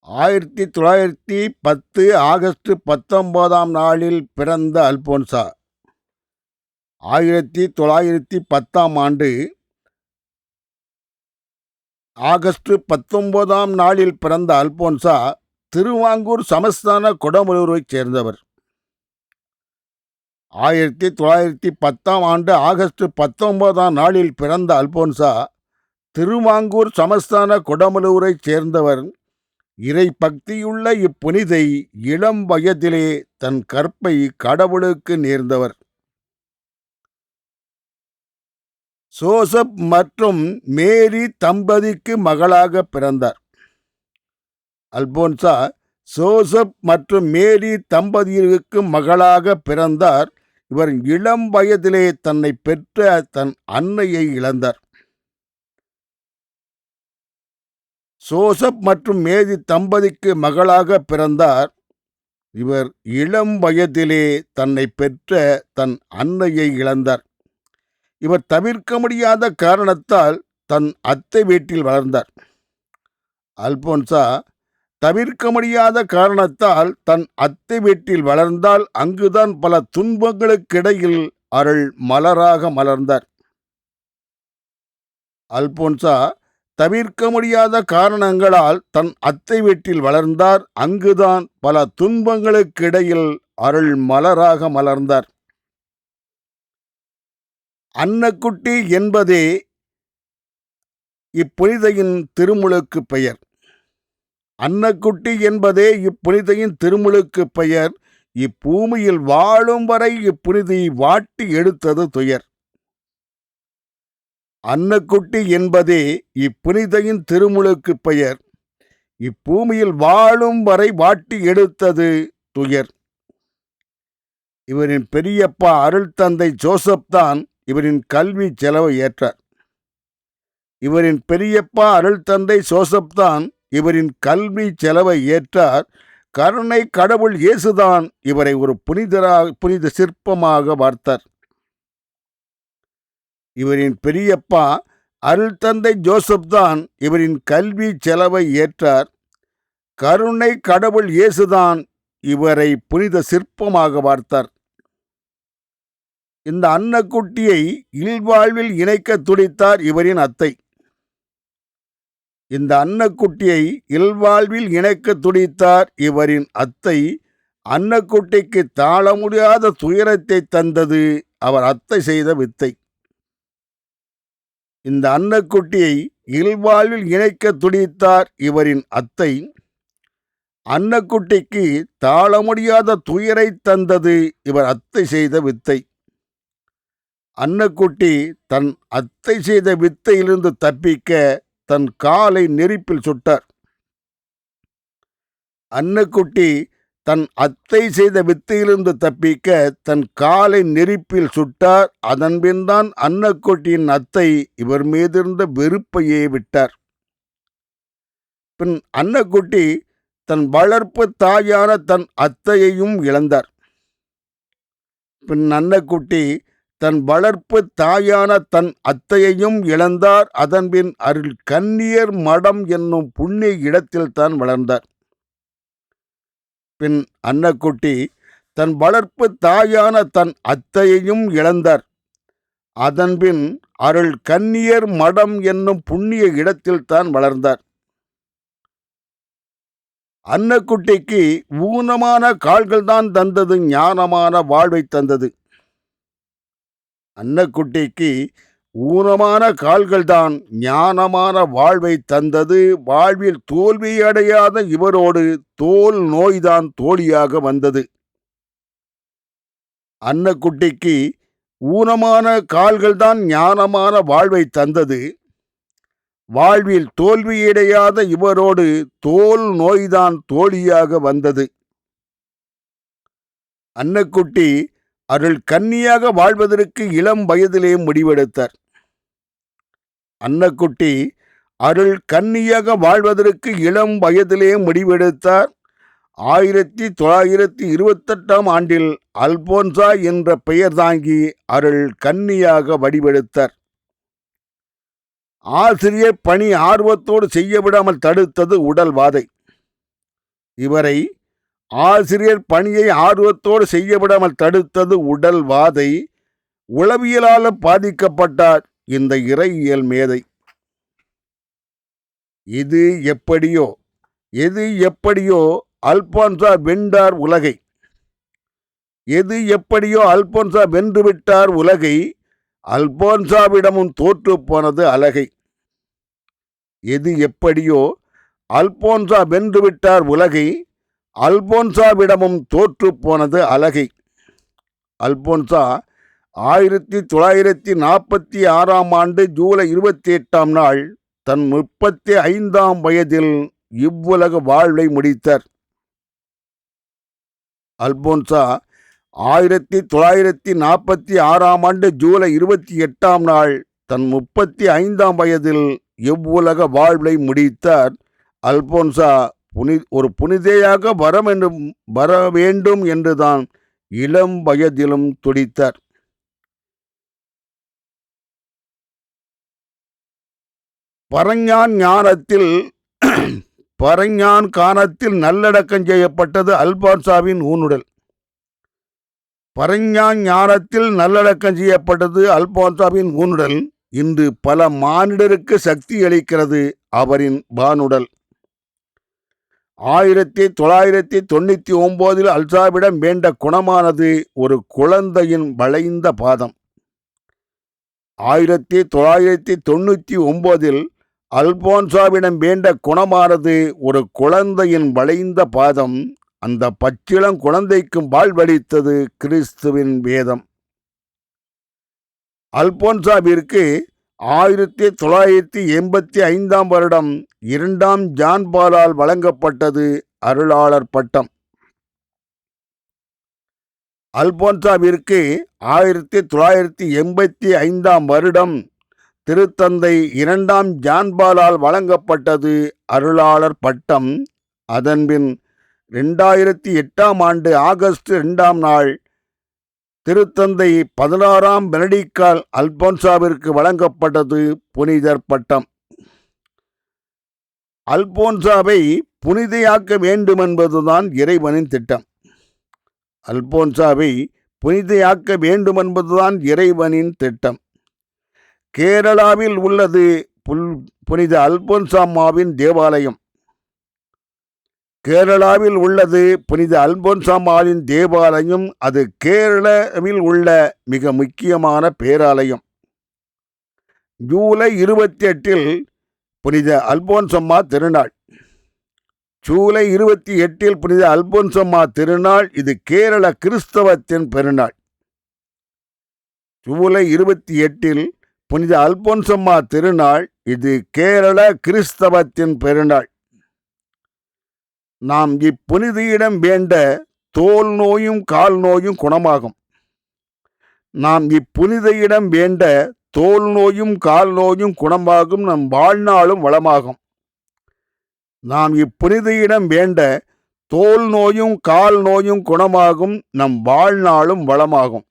ஆயிரத்தி தொள்ளாயிரத்தி பத்து ஆகஸ்ட் பத்தொன்பதாம் நாளில் பிறந்த அல்போன்சா. ஆயிரத்தி தொள்ளாயிரத்தி பத்தாம் ஆண்டு ஆகஸ்ட் பத்தொன்பதாம் நாளில் பிறந்த அல்போன்சா திருவாங்கூர் சமஸ்தான குடமுலூரைச் சேர்ந்தவர். ஆயிரத்தி தொள்ளாயிரத்தி பத்தாம் ஆண்டு ஆகஸ்ட் பத்தொன்பதாம் நாளில் பிறந்த அல்போன்சா திருவாங்கூர் சமஸ்தான குடமுலூரைச் சேர்ந்தவர். இறை பக்தியுள்ள இப்புனிதை இளம் வயதிலே தன் கற்பை கடவுளுக்கு நேர்ந்தவர். சோசப் மற்றும் மேரி தம்பதிக்கு மகளாக பிறந்தார். அல்போன்சா சோசப் மற்றும் மேரி தம்பதியருக்கு மகளாக பிறந்தார். இவர் இளம் வயதிலே தன்னை பெற்ற தன் அன்னையை இழந்தார். சோசப் மற்றும் மேதி தம்பதிக்கு மகளாக பிறந்தார். இவர் இளம் வயதிலே தன்னை பெற்ற தன் அன்னையை இழந்தார். இவர் தவிர்க்க முடியாத காரணத்தால் தன் அத்தை வீட்டில் வளர்ந்தார். அல்போன்சா தவிர்க்க முடியாத காரணத்தால் தன் அத்தை வீட்டில் வளர்ந்தால் அங்குதான் பல துன்பங்களுக்கிடையில் அருள் மலராக மலர்ந்தார். அல்போன்சா தவிர்க்க முடியாத காரணங்களால் தன் அத்தை வீட்டில் வளர்ந்தார். அங்குதான் பல துன்பங்களுக்கிடையில் அருள் மலராக மலர்ந்தார். அன்னக்குட்டி என்பதே இப்புனிதையின் திருமுழுக்கு பெயர். அன்னக்குட்டி என்பதே இப்புனிதையின் திருமுழுக்கு பெயர். இப்பூமியில் வாழும் வரை இப்புனிதை வாட்டி எடுத்தது துயர். அன்னக்குட்டி என்பதே இப்புனிதையின் திருமுழுக்கு பெயர். இப்பூமியில் வாழும் வரை வாட்டி எடுத்தது துயர். இவரின் பெரியப்பா அருள் தந்தை ஜோசப் தான் இவரின் கல்வி செலவை ஏற்றார். இவரின் பெரியப்பா அருள் தந்தை ஜோசப் தான் இவரின் கல்வி செலவை ஏற்றார். கருணை கடவுள் இயேசுதான் இவரை ஒரு புனிதராக புனித சிற்பமாக வார்த்தார். இவரின் பெரியப்பா அருள் தந்தை ஜோசப் தான் இவரின் கல்வி செலவை ஏற்றார். கருணை கடவுள் இயேசுதான் இவரை புனித சிற்பமாக வார்த்தார் இந்த அன்னக்குட்டியை இல்வாழ்வில் இணைக்க துடித்தார் இவரின் அத்தை. இந்த அன்னக்குட்டியை இல்வாழ்வில் இணைக்க துடித்தார் இவரின் அத்தை. அன்னக்குட்டிக்கு தாழ முடியாத துயரத்தை தந்தது அவர் அத்தை செய்த வித்தை. இந்த அன்னக்குட்டியை இல்வாழ்வில் இணைக்க துடித்தார் இவரின் அத்தை. அன்னக்குட்டிக்கு தாழ முடியாத துயரை தந்தது இவர் அத்தை செய்த வித்தை. அன்னக்குட்டி தன் அத்தை செய்த வித்தையிலிருந்து தப்பிக்க தன் காலை நெருப்பில் சுட்டார். அன்னக்குட்டி தன் அத்தை செய்த வித்தையிலிருந்து தப்பிக்க தன் காலை நெருப்பில் சுட்டார். அதன்பின்தான் தான் அன்னக்குட்டியின் அத்தை இவர் மீதிருந்த வெறுப்பையே விட்டார். பின் அன்னக்குட்டி தன் வளர்ப்பு தாயான தன் அத்தையையும் இழந்தார். பின் அன்னக்குட்டி தன் வளர்ப்பு தாயான தன் அத்தையையும் இழந்தார். அதன்பின் அருள் கன்னியர் மடம் என்னும் புண்ணிய இடத்தில் தான் வளர்ந்தார். பின் அன்னக்குட்டி தன் வளர்ப்பு தாயான தன் அத்தையையும் இழந்தார். அதன்பின் அருள் கன்னியர் மடம் என்னும் புண்ணிய இடத்தில் தான் வளர்ந்தார். அன்னக்குட்டிக்கு ஊனமான கால்கள் தான் தந்தது ஞானமான வாழ்வை தந்தது. அன்னக்குட்டிக்கு ஊனமான கால்கள்தான் ஞானமான வாழ்வை தந்தது. வாழ்வில் தோல்வியடையாத இவரோடு தோல் நோய்தான் தோழியாக வந்தது. அன்னக்குட்டிக்கு ஊனமான கால்கள்தான் ஞானமான வாழ்வை தந்தது. வாழ்வில் தோல்வியடையாத இவரோடு தோல் நோய்தான் தோழியாக வந்தது. அன்னக்குட்டி அருள் கன்னியாக வாழ்வதற்கு இளம் வயதிலே முடிவெடுத்தார். அன்னக்குட்டி அருள் கன்னியாக வாழ்வதற்கு இளம் வயதிலே முடிவெடுத்தார். ஆயிரத்தி தொள்ளாயிரத்தி இருபத்தெட்டாம் ஆண்டில் அல்போன்சா என்ற பெயர் தாங்கி அருள் கன்னியாக வடிவெடுத்தார். ஆசிரியர் பணி ஆர்வத்தோடு செய்ய விடாமல் தடுத்தது உடல் வாதை. இவரை ஆசிரியர் பணியை ஆர்வத்தோடு செய்யவிடாமல் தடுத்தது உடல் வாதை. உளவியலால் பாதிக்கப்பட்டார் இந்த இறையியல் மேதை. இது எப்படியோ எது எப்படியோ அல்போன்சா வென்றார் உலகை. எது எப்படியோ அல்போன்சா வென்றுவிட்டார் உலகை அல்போன்சாவிடமும் தோற்று போனது அழகை. எது எப்படியோ அல்போன்சா வென்றுவிட்டார் உலகை அல்போன்சாவிடமும் தோற்று போனது அழகை. அல்போன்சா ஆயிரத்தி தொள்ளாயிரத்தி நாற்பத்தி ஆறாம் ஆண்டு ஜூலை இருபத்தி எட்டாம் நாள் தன் முப்பத்தி ஐந்தாம் வயதில் இவ்வுலக வாழ்வை முடித்தார். அல்போன்சா ஆயிரத்தி தொள்ளாயிரத்தி நாற்பத்தி ஆறாம் ஆண்டு ஜூலை இருபத்தி எட்டாம் நாள் தன் முப்பத்தி ஐந்தாம் வயதில் இவ்வுலக வாழ்வை முடித்தார். அல்போன்சா புனி ஒரு புனிதையாக வர வேண்டும் வர வேண்டும் என்றுதான் இளம் வயதிலும் துடித்தார். பரஞ்ஞான் ஞானத்தில் பரஞ்ஞான் காணத்தில் நல்லடக்கம் செய்யப்பட்டது அல்பான்சாவின் ஊனுடல். பரஞ்ஞான் ஞானத்தில் நல்லடக்கம் செய்யப்பட்டது அல்பான்சாவின் ஊனுடல். இன்று பல மானிடருக்கு சக்தி அளிக்கிறது அவரின் வானுடல் ஆயிரத்தி தொள்ளாயிரத்தி தொண்ணூற்றி ஒம்போதில் அல்சாவிடம் வேண்ட குணமானது ஒரு குழந்தையின் வளைந்த பாதம். ஆயிரத்தி தொள்ளாயிரத்தி தொண்ணூற்றி ஒம்போதில் அல்போன்சாவிடம் வேண்ட குணமானது ஒரு குழந்தையின் வளைந்த பாதம். அந்த பச்சிளம் குழந்தைக்கும் வாழ்வளித்தது கிறிஸ்துவின் வேதம். அல்போன்சாவிற்கு ஆயிரத்தி தொள்ளாயிரத்தி எண்பத்தி ஐந்தாம் வருடம் இரண்டாம் ஜான்பாலால் வழங்கப்பட்டது அருளாளர் பட்டம். அல்போன்சாவிற்கு ஆயிரத்தி தொள்ளாயிரத்தி எண்பத்தி ஐந்தாம் வருடம் திருத்தந்தை இரண்டாம் ஜான்பாலால் வழங்கப்பட்டது அருளாளர் பட்டம். அதன்பின் ரெண்டாயிரத்தி எட்டாம் ஆண்டு ஆகஸ்ட் ரெண்டாம் நாள் திருத்தந்தை பதினாறாம் பெனடிக்கால் அல்போன்சாவிற்கு வழங்கப்பட்டது புனிதர் பட்டம். அல்போன்சாவை புனிதையாக்க வேண்டுமென்பதுதான் இறைவனின் திட்டம். அல்போன்சாவை புனிதையாக்க வேண்டுமென்பதுதான் இறைவனின் திட்டம். கேரளாவில் உள்ளது புல் புனித அல்போன்சாமாவின் தேவாலயம். கேரளாவில் உள்ளது புனித அல்போன்சாமாவின் தேவாலயம். அது கேரளாவில் உள்ள மிக முக்கியமான பேராலயம். ஜூலை இருபத்தி எட்டில் புனித அல்போன்சம்மா திருநாள். ஜூலை இருபத்தி எட்டில் புனித அல்போன்சம்மா திருநாள் இது கேரள கிறிஸ்தவத்தின் பெருநாள். ஜூலை இருபத்தி எட்டில் புனித அல்போன்சம்மா திருநாள் இது கேரள கிறிஸ்தவத்தின் பெருநாள். நாம் இப்புனிதியிடம் வேண்ட தோல் நோயும் கால் நோயும் குணமாகும். நாம் இப்புனிதையிடம் வேண்ட தோல் நோயும் கால் நோயும் குணமாகும் நம் வாழ்நாளும் வளமாகும். நாம் இப்புனிதையிடம் வேண்ட தோல் நோயும் கால் நோயும் குணமாகும் நம் வாழ்நாளும் வளமாகும்.